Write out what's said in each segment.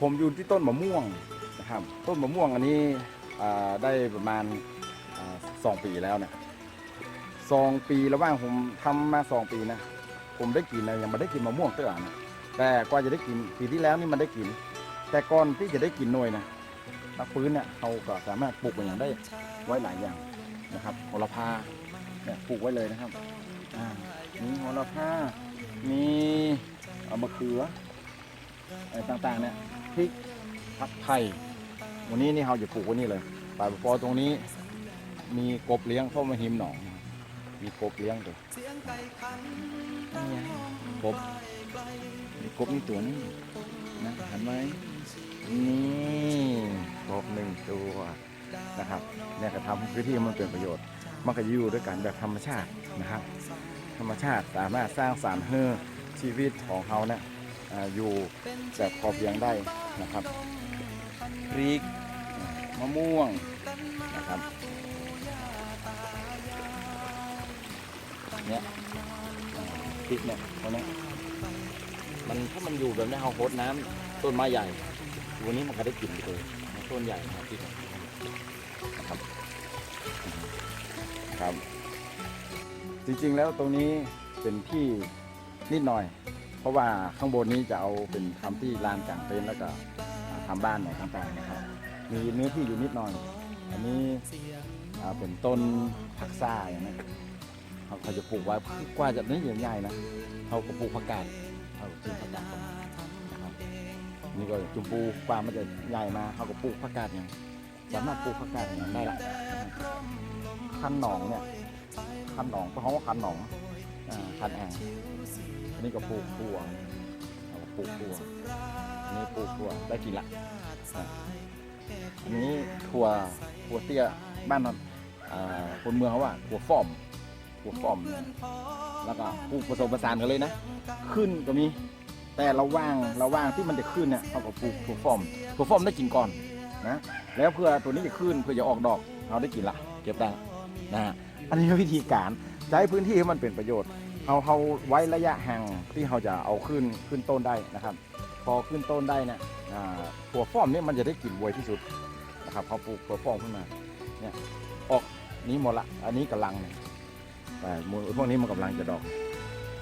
ผมอยู่ที่ต้นมะม่วงนะครับ ต้นมะม่วงอันนี้ได้ประมาณสองปีแล้วเนี่ยสองปีระหว่างผมทำมาสองปีนะผมได้กินนะยังไม่ได้กินมะม่วงเตื้อนะแต่กว่าจะได้กินปีที่แล้วนี่มันได้กิน แต่ก่อนที่จะได้กินหน่วยนะนักฟื้นเนี่ยเขาก็สามารถปลูกอย่างได้ไว้หลายอย่างนะครับโหระพาเนี่ยปลูกไว้เลยนะครับมีโหระพามีมะเขือ อะไรต่างๆเนี่ยพริกผักไผ่วันนี้นี่เราจะปลูกไว้นี่เลยป่าปอตรงนี้มีกบเลี้ยงเข้ามาหิมหนอง มีกบเลี้ยงตัวนี่ไงกบมีกบนี่ตัวนึงนะเห็นไหมนี่กบหนึ่งตัวนะครับเนี่ยก็ทำพื้นที่มันเป็นประโยชน์ มันก็อยู่ด้วยกันแบบธรรมชาตินะครับ ธรรมชาติสามารถสร้างสรรค์ให้ชีวิตของเขาเนี่ย อ่าอยู่แบบพอเพียงได้นะครับพริกมะม่วงนะครับเนี่ยอ่าพริกเนี่ยตรงนี้มันถ้ามันอยู่แบบนี้เขาโคดน้ำต้นไม้ใหญ่วันนี้มันก็ได้กลิ่นไปเลยต้นใหญ่นะครับพริกนะครับครับ จริงๆแล้วตรงนี้เป็นที่นิดหน่อย เพราะว่าข้างบนนี้จะเอาเป็นทำที่ลานกลางเต็นท์แล้วก็ทำบ้านหน่อยต่างๆนะครับ มีเนื้อที่อยู่นิดหน่อย อันนี้เป็นต้นผักซ่าอย่างนี้เขาเขาจะปลูกไว้กว่าจะนี่ใหญ่ๆนะเขาก็ปลูกผักกาดเขาปลูกผักกาดนะครับนี่ก็จุ่มปูปลามันจะใหญ่มาเขาก็ปลูกผักกาดอย่างสามารถปลูกผักกาดอย่างนั้ได้ละคันหนองเนี่ยคันหนองเพราะเขาว่าคันหนองอ่าคันแอง อันนี้ก็ปลูกถั่วเอาปลูกถั่วอันนี้ปลูกถั่วได้กินละอ่าอันนี้ถั่วถั่วเตี้ยบ้านนนอ่าคนเมืองเขาว่าถั่วฟอมถั่วฟอมเนี่ยแล้วก็ปลูกผสมผสานกันเลยนะ ขึ้นก็มีแต่ระว่างระว่างที่มันจะขึ้นเนี่ยเขาก็ปลูกถั่วฟอมถั่วฟอมได้กินก่อนนะแล้วเพื่อตัวนี้จะขึ้นเพื่อจะออกดอกเราได้กินละเก็บได้นะฮะอันนี้วิธีการใช้พื้นที่ให้มันเป็นประโยชน์ เราเราไว้ระยะห่างที่เราจะเอาขึ้นขึ้นต้นได้นะครับ พอขึ้นต้นได้เนี่ยถั่วฟ้อมเนี่ยมันจะได้กลิ่นไวยที่สุดนะครับพอปลูกถั่วฟ้อมขึ้นมาเนี่ยออกนี้หมดละ อันนี้กำลังเนี่ยแต่มูลพวกนี้มันกำลังจะดอก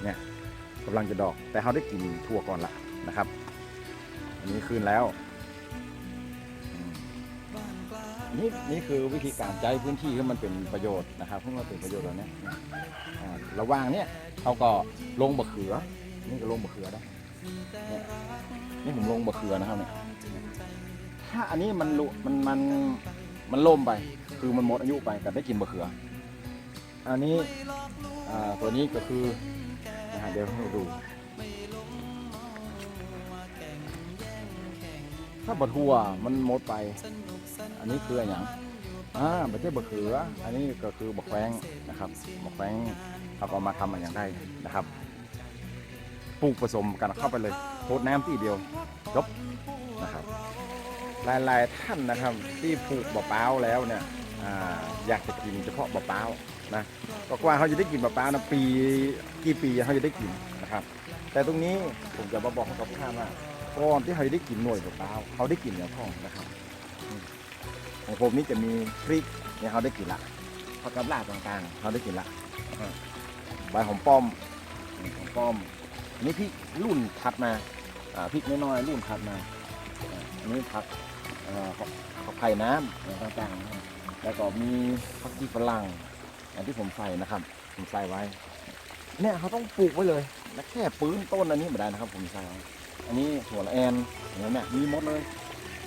เนี่ยกำลังจะดอก แต่เขาได้กลิ่นถั่วก่อนละนะครับ อันนี้คืนแล้ว นี่นี่คือวิธีการใช้พื้นที่ให้มันเป็นประโยชน์นะครับเพื่อมันเป็นประโยชน์แบบเนี้ยอ่าระหว่างเนี้ยเขาก็ลงบะเขือ นี่ก็ลงบะเขือได้เนี่ยนี่ผมลงบะเขือนะครับเนี่ยถ้าอันนี้มันลุมันมันมันล่มไป คือมันหมดอายุไปก็ได้กินบะเขือ อันนี้อ่าตัวนี้ก็คือนะฮะเดี๋ยวให้ดู ถ้าบะทั่วมันหมดไป อันนี้คืออะไรอย่างอ่าไม่ใช่บะเขือ อันนี้ก็คือบะแขวงนะครับบะแขวงเราก็เอามาทำอะไรอย่างได้นะครับปลูกผสมกันเข้าไปเลยโคดน้ำที่เดียวจบนะครับหลายๆท่านนะครับที่ปลูกบะเป้าวแล้วเนี่ยอ่าอยากจะกินเฉพาะบะเป้าวนะก็กว่าเขาจะได้กินบะเป้าวนะปีกี่ปีเขาจะได้กินนะครับ แต่ตรงนี้ผมจะมาบอกกับทุกท่านว่า ก่อนที่เขาได้กินหน่วยบะเป้าวเขาได้กินเนื้อทองนะครับของผมนี่จะมีพริกเนี่ยเขาได้กินละผักกาดลาดต่างๆเขาได้กินละใบหอมป้อมหอมป้อมอันนี้พริกรุ่นถัดมาพริกน้อยๆรุ่นถัดมาอันนี้ผักอ่ผักกไผ่น้ำอะไรต่างๆแล้วก็มีผักชีฝรั่งอย่างที่ผมใส่นะครับ ผมใส่ไว้ เนี่ยเขาต้องปลูกไว้เลย และแค่ปื้นต้นอันนี้ไม่ได้นะครับ ผมใส่ไว้อันนี้หัวละแอนอย่างนี้ยมีหมดเลย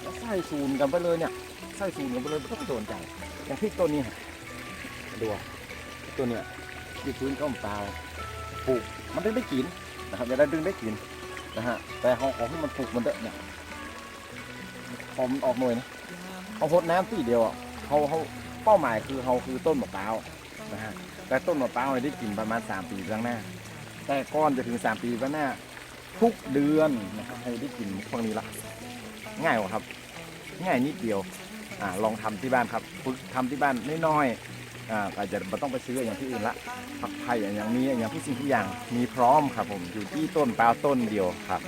แล้วใส่ซูนกันไปเลยเนี่ยใส่สูงกันไปเลยไม่ต้องโดนใจอย่างพริกต้นนี้ดูตัวเนี้ยที่พื้นก็มเปล่าปลูกมันได้ได้กินนะครับจะได้ดึงได้กินนะฮะแต่ของของที่มันปลูกมันเด้อเนี่ยพอมออกหน่วยนะเขาพดน้ำตีเดียวอะเขาเขาเป้าหมายคือเขาคือต้นมะพร้าวนะฮะแต่ต้นมะพร้าวเนี่ยได้กินประมาณ 3 ปีข้างหน้า แต่ก้อนจะถึง 3 ปีวันหน้า ทุกเดือนนะครับให้ได้กินพวกนี้ละง่ายกว่าครับ ง่ายนิดเดียวอ่าลองทำที่บ้านครับฝึกทำที่บ้านน้อยๆอ่าอาจจะไม่ต้องไปซื้ออย่างที่อื่นละผักไผ่อย่างนี้อย่างทุกสิ่งทุกอย่างมีพร้อมครับผมอยู่ที่ต้นปลาต้นเดียวครับ